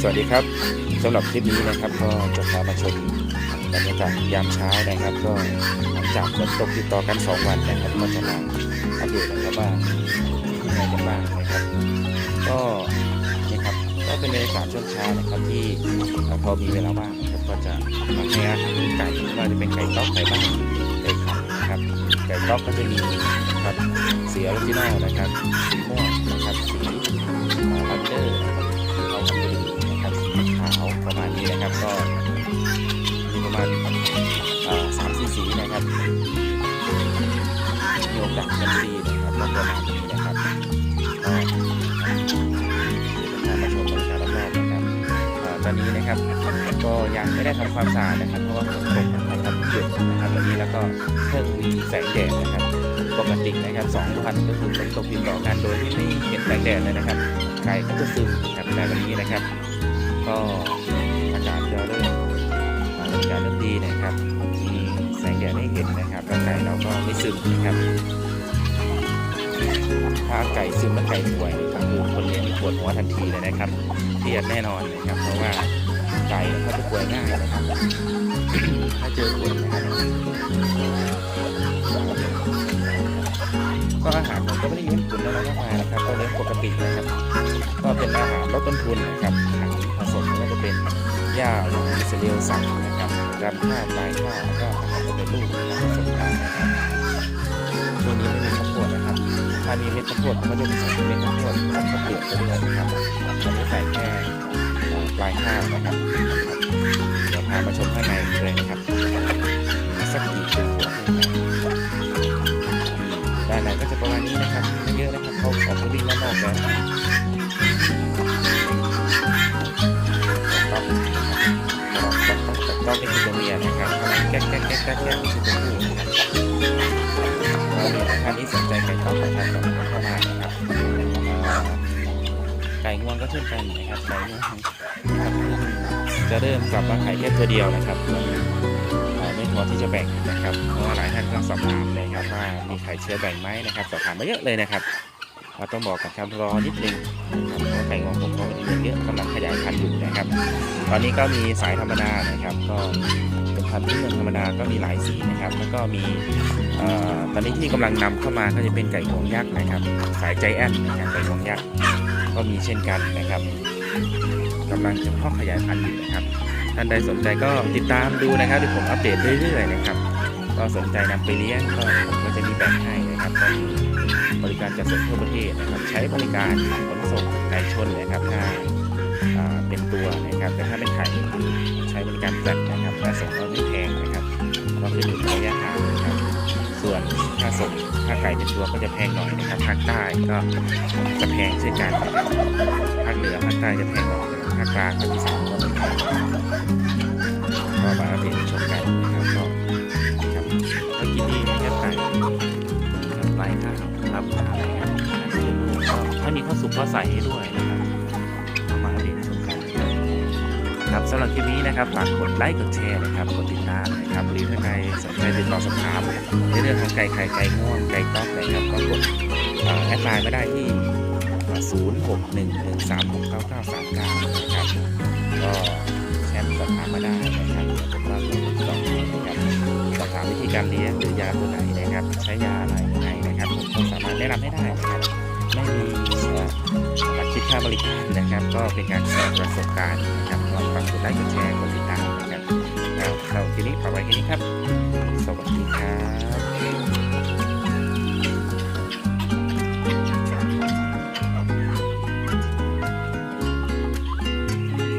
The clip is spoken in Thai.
สวัสดีครับสำหรับคลิปนี้นะครับก็จะพามาชมบรรยากาศยามเช้านะครับ ก็หลังจากฝนตกติดต่อกัน 2 วันนะครับก็จะมาอัปเดตนะครับว่าที่ไหนกันบ้างนะครับ ก็นี่ครับก็เป็นบรรยากาศช่วงเช้านะครับที่เราพอมีเวลาว่างนะครับก็จะมาให้อาหารไก่ว่าจะเป็นไก่ต๊อกไก่บ้านไก่ไข่ ไก่ตอกก็จะมีนะครับสีออริจินอลนะครับสีม่วงนะครับสีลันเดอร์นะครับเอาทำเป็นนะครับสีขาวประมาณนี้นะครับก็มีประมาณสามสี่สีนะครับมีโอกาสกันดีนะครับก็ประมาณนี้นะครับก็เดี๋ยวจะพามาชมบรรยากาศรอบๆนะครับตอนนี้นะครับก็ยังไม่ได้ทำความสะอาดนะครับเพราะว่าฝนตก หยุดนะครับวันนี้แล้วก็เพิ่งมีแสงแดดนะครับ ปกตินะครับสองวันก็คือฝนตกติดต่อกันโดยที่ไม่เห็นแสงแดดเลยนะครับไก่ก็จะซึมนะครับแต่วันนี้นะครับ ก็อากาศจะเริ่มอากาศเริ่มดีนะครับมีแสงแดดให้เห็นนะครับแล้วไก่เราก็ไม่ซึมนะครับถ้าไก่ซึมและไก่ป่วยก็คือคนเลี้ยงปวดหัวทันทีเลยนะครับเครียดแน่นอนนะครับ เพราะว่าไก่เขาจะป่วยง่ายนะครับ ถ้าเจอคน ก็อาหารผมก็ไม่ได้เลี้ยงขุนอะไรมากมายนะครับก็เลี้ยงปกตินะครับ ก็เป็นอาหารลดต้นทุนนะครับอาหารผสมก็จะเป็นหญ้าหรือเซเรียลสัตว์นะครับรำข้าวปลายข้าวแล้วก็อาหารก็เป็นลูกนะครับผสมกันนะครับช่วงนี้ไม่มีข้าวโพดนะครับถ้ามีเม็ดข้าวโพดก็จะมีใส่เม็ดข้าวโพดกับ ก๊กแก๊กแก๊กแก๊กแก๊กคือตัวผู้นะครับก็มีท่านที่สนใจไก่ต๊อกนะครับก็เข้ามานะครับไก่งวงก็เช่นกันนะครับไก่งวงนะครับจะเริ่มกลับมาไข่แค่ตัวเดียวนะครับไม่พอที่จะแบ่งนะครับเพราะหลายท่านก็สอบถามเลยครับว่ามีไข่เชื้อแบ่งไหมนะครับสอบถามมาเยอะเลยนะครับเราต้องบอกกับคำรอนิดนึงนะครับเพราะไก่งวงผมก็มีเยอะกำลังขยายพันธุ์อยู่นะครับ ตอนนี้ก็มีสายธรรมดานะครับ ก็เป็นพันธุ์พื้นเมืองธรรมดาก็มีหลายสีนะครับ แล้วก็มีออตอนนี้ที่กำลังนำเข้ามาก็จะเป็นไก่งวงยักษ์นะครับ สายใจแอนนะครับไก่งวงยักษ์ก็มีเช่นกันนะครับกำลังจะพ่อขยายพันธุ์อยู่นะครับท่านใดสนใจก็ติดตามดูนะครับที่ผมอัปเดตเรื่อยๆนะครับ ก็สนใจนำไปเลี้ยงก็ผมก็จะมีแบ่งให้นะครับก็มีบริการจัดส่งทั่วประเทศนะครับ ใช้บริการขนส่งไก่ชนนะครับถ้าอ่า เป็นตัวนะครับ แต่ถ้าเป็นไข่ใช้บริการแฟลตนะครับค่าส่งก็ไม่แพงนะครับก็ขึ้นอยู่กับระยะทางนะครับ ส่วนค่าส่งค่าไก่เป็นตัวก็จะแพงหน่อยนะครับภาคใต้ก็จะแพงเช่นกันนะครับภาคเหนือภาคใต้จะแพงหน่อยภาคกลางภาคอีสานก็ไม่แพงก็มาอัปเดตชมกันนะครับก็ครับก็กินดีนะครับไก่นะครับไร้ข้าวรับข้าวนะครับก็ถ้ามีข้าวสุกก็ใส่ให้ด้วยนะครับ สำหรับคลิปนี้นะครับฝากกดไลค์กดแชร์นะครับกดติดตามนะครับหรือถ้าใครสนใจติดต่อสอบถามในเรื่องของไก่ไข่ไก่ง่วงไก่ต๊อกนะครับก็กดแอดไลน์มาได้ที่ 0 6 1 1 3 6 9 9 3 9 นะครับก็แชทสอบถามมาได้นะครับวผมว่าติดต่อนะครับสอบถามวิธีการเลี้ยงหรือยาตัวไหนนะครับ ใช้ยาอะไรยังไงนะครับผมก็สามารถแนะนำให้ได้นะครับไม่มีเอ่อหลักคิดค่าบริการนะครับ ก็เป็นการแชร์ประสบการณ์นะครับ ฝากกดไลค์กดแชร์กดติดตามนะครับแเอาทีนี้ฝากไว้แค่นี้ครับ สวัสดีครับ